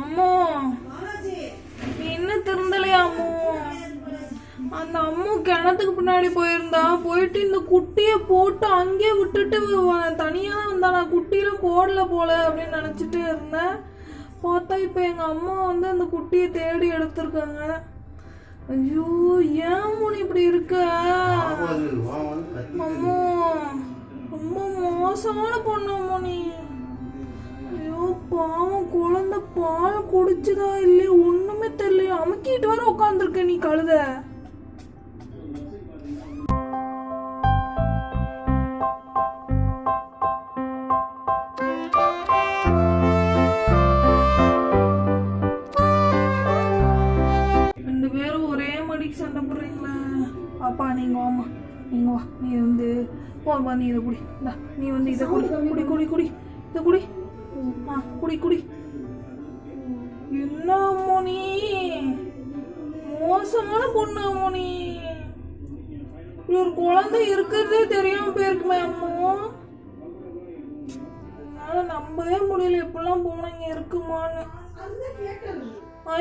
அம்மா என்ன திருந்தலையா அம்மோ? அந்த அம்மு கிணத்துக்கு பின்னாடி போயிருந்தா போயிட்டு இந்த குட்டியை போட்டு அங்கேயே விட்டுட்டு தனியாக தான் வந்தா குட்டியெல்லாம் போடல போல அப்படின்னு நினச்சிட்டு இருந்தேன். பார்த்தா இப்போ எங்கள் அம்மா வந்து அந்த குட்டியை தேடி எடுத்திருக்காங்க. ஐயோ ஏன் மூணு இப்படி இருக்க? அம்மா ரொம்ப மோசமான பொண்ணு அம்மோ நீ. பாவம் குழந்தை பால் குடிச்சதா இல்லையா? ஒண்ணுமே தெரியல அமுக்கிட்டு வர உட்காந்துருக்க நீ கழுத. ரெண்டு பேரும் ஒரே மடிக்கு சண்டை போடுறீங்களா. அப்பா நீங்க வாமா நீங்க வா. நீ வந்து போமா நீ இதை குடி. இந்தா நீ வந்து இதை குடி. குடி குடி குடி. இதை குடி. குடி குடி. என்ன மோனி மோசமான பொண்ணு மோனி இப்படி ஒரு குழந்தை இருக்கிறதே தெரியாம போயிருக்குமே அம்மோ. என்னால நம்பவே முடியல இப்பெல்லாம் பூனைங்க இருக்குமான்னு.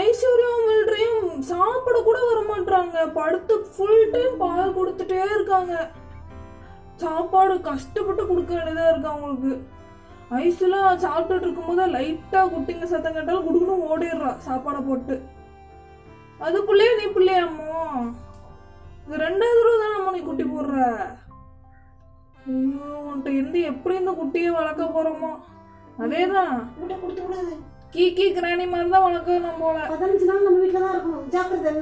ஐஸ்வர்யா மில்ட்ரியும் சாப்பிட கூட வர மாட்டாங்க படுத்து ஃபுல் டைம் பால் கொடுத்துட்டே இருக்காங்க. சாப்பாடு கஷ்டப்பட்டு கொடுக்க வேண்டியதா இருக்கு அவங்களுக்கு. ஐஸ்வர்யா சாப்பிட்டுட்டு இருக்கும்போது லைட்டா குட்டிங்க சத்தம் கேட்டாலும் குடுக்கணும் ஓடிடுறா சாப்பாடை போட்டு. அது பிள்ளையா நீ பிள்ளையாமோ இது ரெண்டாவது தடவை தான் நம்ம நீ குட்டி போடுற? ஐயோ உன்கிட்ட இருந்து எப்படி இந்த குட்டியை வளர்க்க போறோமோ? அதேதான். விட கொடுத்து விடாது. கீ கீ கிராணி மாதிரி தான் வளர்க்கணும் போல. பதினஞ்சு நாள் நம்ம வீட்டில் தான் இருக்கணும். ஜாக்கிரதை